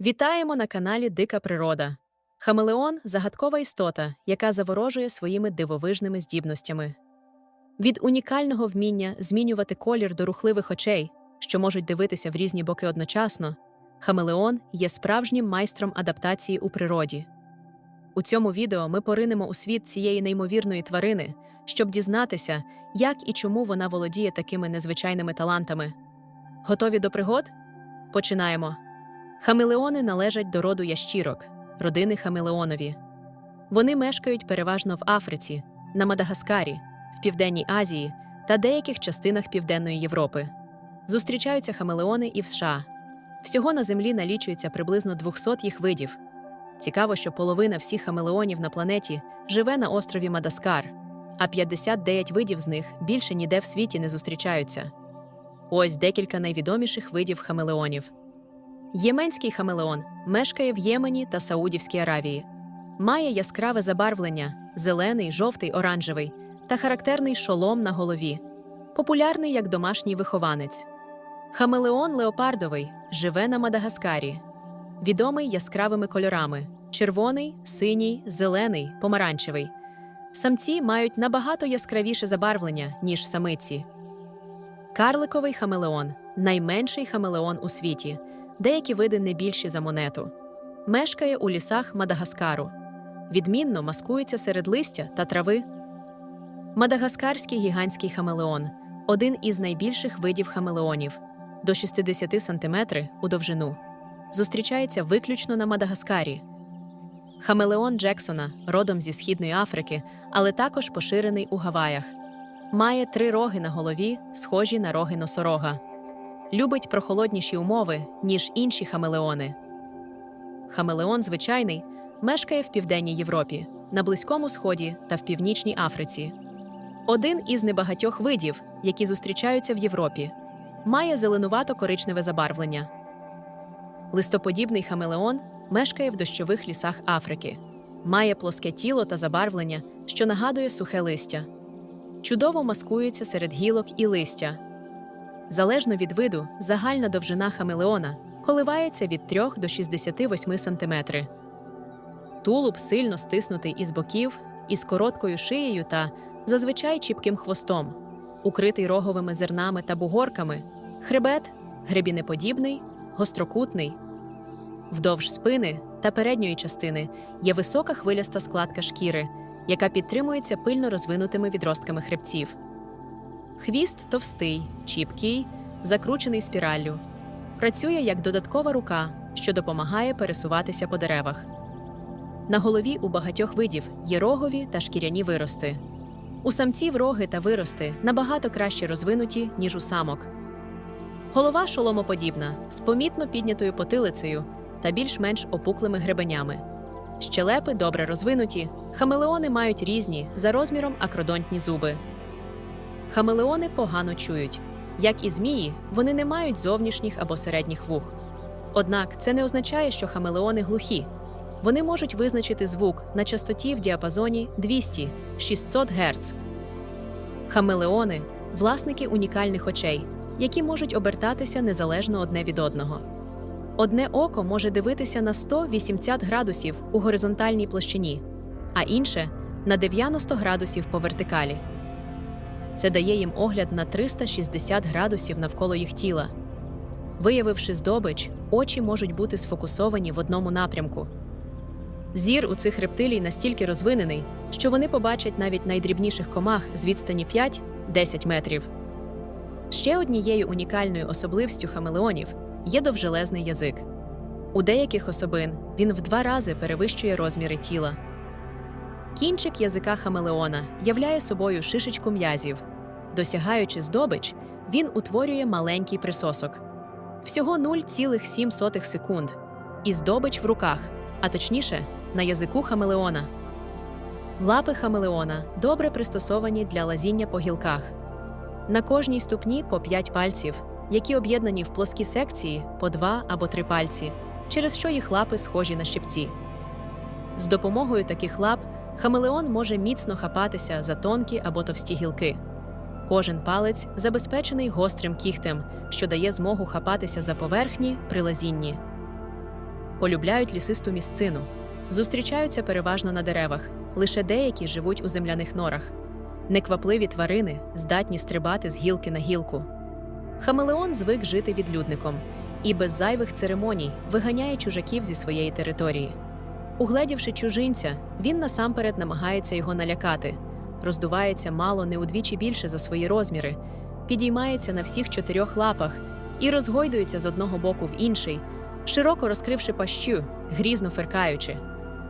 Вітаємо на каналі Дика Природа. Хамелеон загадкова істота, яка заворожує своїми дивовижними здібностями. Від унікального вміння змінювати колір до рухливих очей, що можуть дивитися в різні боки одночасно, хамелеон є справжнім майстром адаптації у природі. У цьому відео ми поринемо у світ цієї неймовірної тварини, щоб дізнатися, як і чому вона володіє такими незвичайними талантами. Готові до пригод? Починаємо. Хамелеони належать до роду ящірок, родини хамелеонові. Вони мешкають переважно в Африці, на Мадагаскарі, в Південній Азії та деяких частинах Південної Європи. Зустрічаються хамелеони і в США. Всього на землі налічується приблизно 200 їх видів. Цікаво, що половина всіх хамелеонів на планеті живе на острові Мадаскар, а 59 видів з них більше ніде в світі не зустрічаються. Ось декілька найвідоміших видів хамелеонів. Єменський хамелеон мешкає в Ємені та Саудівській Аравії. Має яскраве забарвлення зелений, жовтий, оранжевий та характерний шолом на голові, популярний як домашній вихованець. Хамелеон леопардовий живе на Мадагаскарі, відомий яскравими кольорами: червоний, синій, зелений, помаранчевий. Самці мають набагато яскравіше забарвлення, ніж самиці. Карликовий хамелеон найменший хамелеон у світі. Деякі види не більші за монету. Мешкає у лісах Мадагаскару. Відмінно маскується серед листя та трави. Мадагаскарський гігантський хамелеон один із найбільших видів хамелеонів до 60 см у довжину. Зустрічається виключно на Мадагаскарі. Хамелеон Джексона родом зі Східної Африки, але також поширений у Гаваях. Має три роги на голові, схожі на роги носорога любить прохолодніші умови, ніж інші хамелеони. Хамелеон звичайний мешкає в Південній Європі, на Близькому Сході та в Північній Африці. Один із небагатьох видів, які зустрічаються в Європі, має зеленувато-коричневе забарвлення. Листоподібний хамелеон мешкає в дощових лісах Африки, має плоске тіло та забарвлення, що нагадує сухе листя. Чудово маскується серед гілок і листя. Залежно від виду, загальна довжина хамелеона коливається від 3 до 68 см. Тулуб сильно стиснутий із боків, із короткою шиєю та зазвичай чіпким хвостом, укритий роговими зернами та бугорками, хребет гребінеподібний, гострокутний. Вдовж спини та передньої частини є висока хвиляста складка шкіри, яка підтримується пильно розвинутими відростками хребців. Хвіст товстий, чіпкий, закручений спіраллю. Працює як додаткова рука, що допомагає пересуватися по деревах. На голові у багатьох видів є рогові та шкіряні вирости. У самців роги та вирости набагато краще розвинуті, ніж у самок. Голова шоломоподібна, з помітно піднятою потилицею та більш-менш опуклими гребенями. Щелепи добре розвинуті, хамелеони мають різні за розміром акродонтні зуби. Хамелеони погано чують. Як і змії, вони не мають зовнішніх або середніх вух. Однак це не означає, що хамелеони глухі. Вони можуть визначити звук на частоті в діапазоні 200-600 Гц. Хамелеони власники унікальних очей, які можуть обертатися незалежно одне від одного. Одне око може дивитися на 180 градусів у горизонтальній площині, а інше на 90 градусів по вертикалі. Це дає їм огляд на 360 градусів навколо їх тіла. Виявивши здобич, очі можуть бути сфокусовані в одному напрямку. Зір у цих рептилій настільки розвинений, що вони побачать навіть найдрібніших комах з відстані 5-10 метрів. Ще однією унікальною особливістю хамелеонів є довжелезний язик. У деяких особин він в два рази перевищує розміри тіла. Кінчик язика хамелеона являє собою шишечку м'язів. Досягаючи здобич, він утворює маленький присосок. Всього 0,7 секунд. І здобич в руках, а точніше, на язику хамелеона. Лапи хамелеона добре пристосовані для лазіння по гілках. На кожній ступні по 5 пальців, які об'єднані в плоскі секції по 2 або 3 пальці, через що їх лапи схожі на щипці. З допомогою таких лап Хамелеон може міцно хапатися за тонкі або товсті гілки. Кожен палець забезпечений гострим кігтем, що дає змогу хапатися за поверхні при лазінні. полюбляють лісисту місцину, зустрічаються переважно на деревах, лише деякі живуть у земляних норах. Неквапливі тварини здатні стрибати з гілки на гілку. Хамелеон звик жити відлюдником і без зайвих церемоній виганяє чужаків зі своєї території. Угледівши чужинця, він насамперед намагається його налякати, роздувається мало не удвічі більше за свої розміри, підіймається на всіх чотирьох лапах і розгойдується з одного боку в інший, широко розкривши пащу, грізно феркаючи.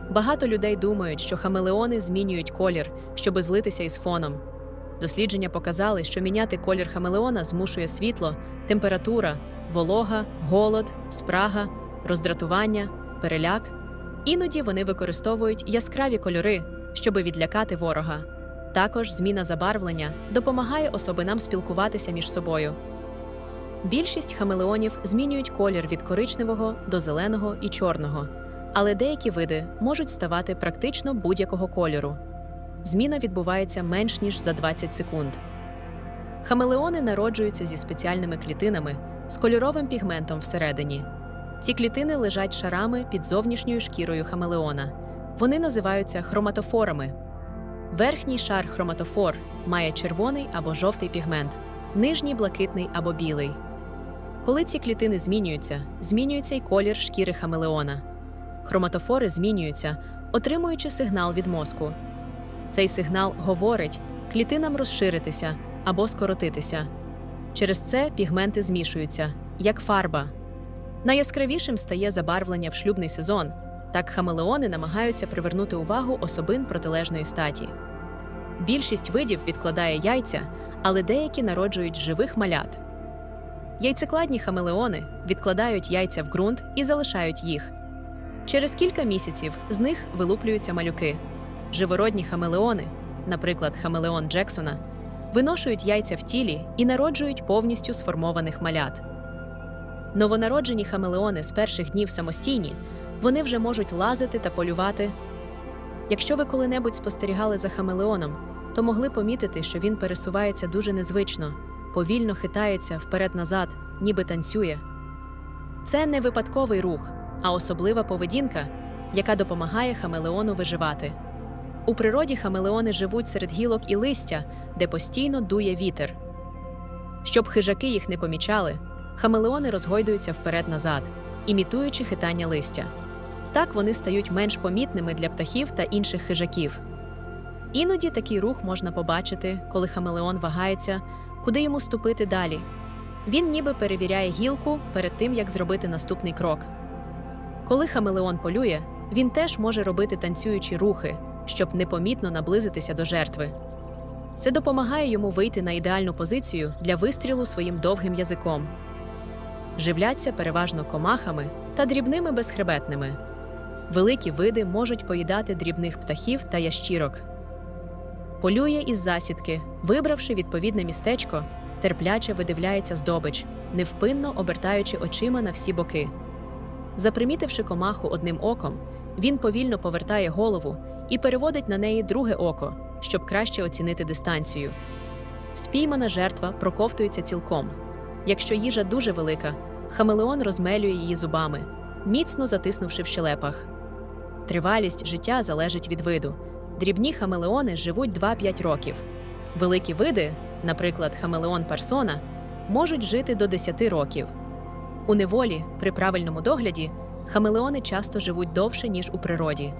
Багато людей думають, що хамелеони змінюють колір, щоби злитися із фоном. Дослідження показали, що міняти колір хамелеона змушує світло, температура, волога, голод, спрага, роздратування, переляк. Іноді вони використовують яскраві кольори, щоби відлякати ворога. Також зміна забарвлення допомагає особинам спілкуватися між собою. Більшість хамелеонів змінюють колір від коричневого до зеленого і чорного, але деякі види можуть ставати практично будь-якого кольору. Зміна відбувається менш ніж за 20 секунд. Хамелеони народжуються зі спеціальними клітинами з кольоровим пігментом всередині. Ці клітини лежать шарами під зовнішньою шкірою хамелеона. Вони називаються хроматофорами. Верхній шар хроматофор має червоний або жовтий пігмент, нижній блакитний або білий. Коли ці клітини змінюються, змінюється й колір шкіри хамелеона. Хроматофори змінюються, отримуючи сигнал від мозку. Цей сигнал говорить клітинам розширитися або скоротитися. Через це пігменти змішуються, як фарба. Найяскравішим стає забарвлення в шлюбний сезон. Так хамелеони намагаються привернути увагу особин протилежної статі. Більшість видів відкладає яйця, але деякі народжують живих малят. Яйцекладні хамелеони відкладають яйця в ґрунт і залишають їх. Через кілька місяців з них вилуплюються малюки. Живородні хамелеони, наприклад, хамелеон Джексона, виношують яйця в тілі і народжують повністю сформованих малят. Новонароджені хамелеони з перших днів самостійні, вони вже можуть лазити та полювати. Якщо ви коли-небудь спостерігали за хамелеоном, то могли помітити, що він пересувається дуже незвично, повільно хитається вперед-назад, ніби танцює. Це не випадковий рух, а особлива поведінка, яка допомагає хамелеону виживати. У природі хамелеони живуть серед гілок і листя, де постійно дує вітер. Щоб хижаки їх не помічали, хамелеони розгойдуються вперед-назад, імітуючи хитання листя. Так вони стають менш помітними для птахів та інших хижаків. Іноді такий рух можна побачити, коли хамелеон вагається, куди йому ступити далі. Він ніби перевіряє гілку перед тим, як зробити наступний крок. Коли хамелеон полює, він теж може робити танцюючі рухи, щоб непомітно наблизитися до жертви. Це допомагає йому вийти на ідеальну позицію для вистрілу своїм довгим язиком. Живляться переважно комахами та дрібними безхребетними. Великі види можуть поїдати дрібних птахів та ящірок. Полює із засідки, вибравши відповідне містечко, терпляче видивляється здобич, невпинно обертаючи очима на всі боки. Запримітивши комаху одним оком, він повільно повертає голову і переводить на неї друге око, щоб краще оцінити дистанцію. Спіймана жертва проковтується цілком. Якщо їжа дуже велика, хамелеон розмелює її зубами, міцно затиснувши в щелепах. Тривалість життя залежить від виду. Дрібні хамелеони живуть 2-5 років. Великі види, наприклад, хамелеон персона, можуть жити до 10 років. У неволі, при правильному догляді, хамелеони часто живуть довше, ніж у природі.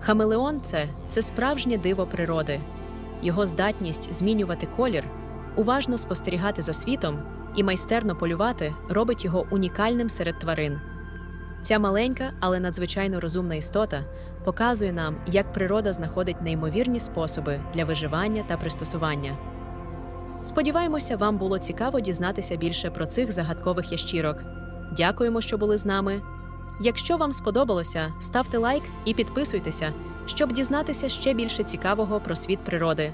Хамелеон це, це справжнє диво природи. Його здатність змінювати колір, уважно спостерігати за світом і майстерно полювати робить його унікальним серед тварин. Ця маленька, але надзвичайно розумна істота показує нам, як природа знаходить неймовірні способи для виживання та пристосування. Сподіваємося, вам було цікаво дізнатися більше про цих загадкових ящірок. Дякуємо, що були з нами. Якщо вам сподобалося, ставте лайк і підписуйтеся, щоб дізнатися ще більше цікавого про світ природи.